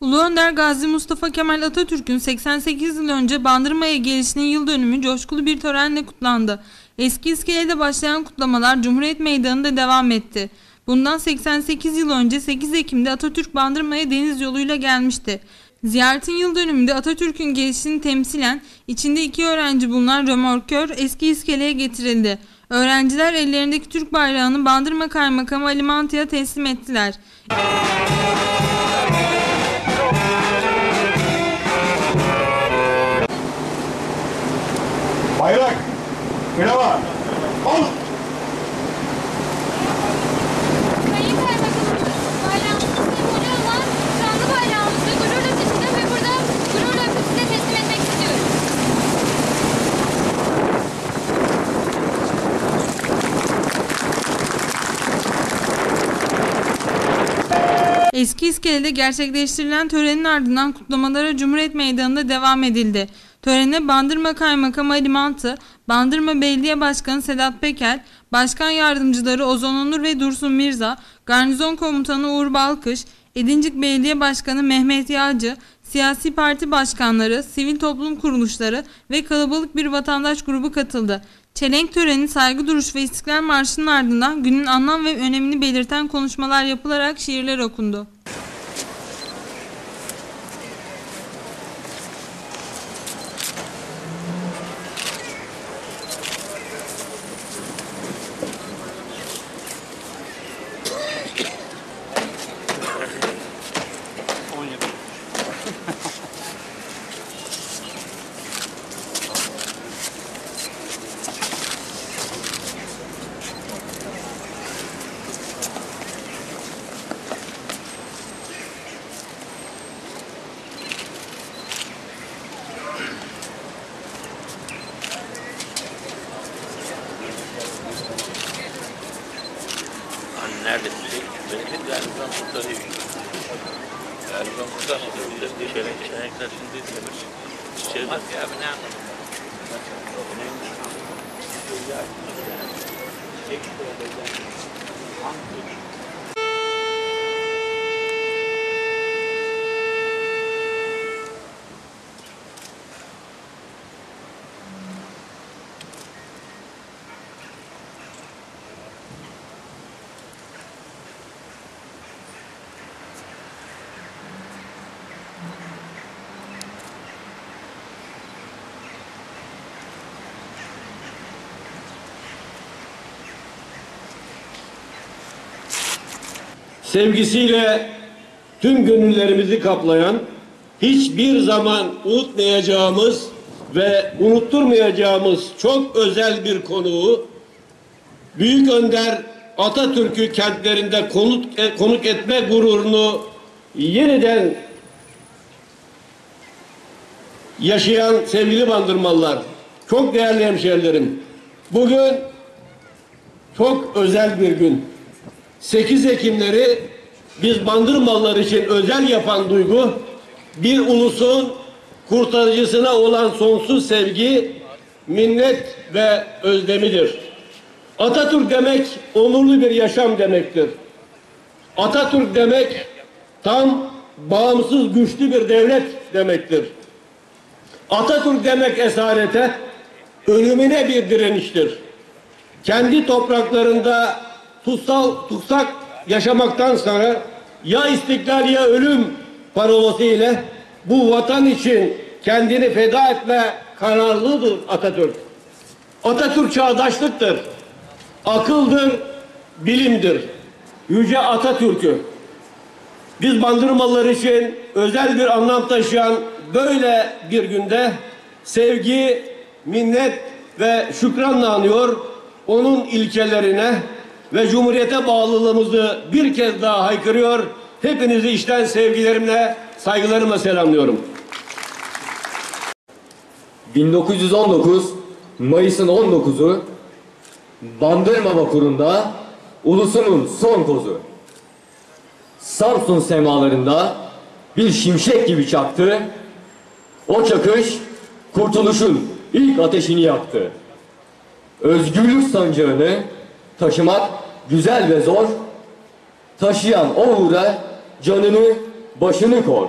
Ulu Önder Gazi Mustafa Kemal Atatürk'ün 88 yıl önce Bandırma'ya gelişinin yıl dönümü coşkulu bir törenle kutlandı. Eski iskelede başlayan kutlamalar Cumhuriyet Meydanı'nda devam etti. Bundan 88 yıl önce 8 Ekim'de Atatürk Bandırma'ya deniz yoluyla gelmişti. Ziyaretin yıl dönümünde Atatürk'ün gelişini temsilen içinde iki öğrenci bulunan römorkör eski iskeleye getirildi. Öğrenciler ellerindeki Türk bayrağını Bandırma Kaymakamı Ali Mantı'ya teslim ettiler. Teslim etmek istiyorum. Eski iskelede gerçekleştirilen törenin ardından kutlamalara Cumhuriyet Meydanı'nda devam edildi. Törene Bandırma Kaymakamı Ali Mantı, Bandırma Belediye Başkanı Sedat Peker, Başkan Yardımcıları Ozan Onur ve Dursun Mirza, Garnizon Komutanı Uğur Balkış, Edincik Belediye Başkanı Mehmet Yağcı, siyasi parti başkanları, sivil toplum kuruluşları ve kalabalık bir vatandaş grubu katıldı. Çelenk töreni saygı duruş ve İstiklal Marşı'nın ardından günün anlam ve önemini belirten konuşmalar yapılarak şiirler okundu. Nerede bir şey? Benim galiba burada değil. Galiba burada olabilir. Çelenk, çelenkler şimdi demir. Çiçeği bak ya bu ne anlamı? Sevgisiyle tüm gönüllerimizi kaplayan, hiçbir zaman unutmayacağımız ve unutturmayacağımız çok özel bir konuğu, Büyük Önder Atatürk'ü kentlerinde konuk, e, konuk etme gururunu yeniden yaşayan sevgili bandırmalılar, çok değerli hemşehrilerim, bugün çok özel bir gün. 8 Ekimleri biz bandırmalılar için özel yapan duygu bir ulusun kurtarıcısına olan sonsuz sevgi, minnet ve özlemidir. Atatürk demek onurlu bir yaşam demektir. Atatürk demek tam bağımsız güçlü bir devlet demektir. Atatürk demek esarete, ölümüne bir direniştir. Kendi topraklarında tutsal, tutsak yaşamaktan sonra ya istiklal ya ölüm parolası ile bu vatan için kendini feda etme kararlıdır Atatürk. Atatürk çağdaşlıktır, akıldır, bilimdir. Yüce Atatürk'ü biz bandırmalılar için özel bir anlam taşıyan böyle bir günde sevgi, minnet ve şükranla anıyor. Onun ilkelerine ve Cumhuriyete bağlılığımızı bir kez daha haykırıyor. Hepinizi içten sevgilerimle, saygılarımla selamlıyorum. 1919 Mayıs'ın 19'u Bandırma vapurunda ulusunun son kozu. Samsun semalarında bir şimşek gibi çaktı. O çakış kurtuluşun ilk ateşini yaktı. Özgürlük sancağını taşımak güzel ve zor. Taşıyan o uğra canını başını kor.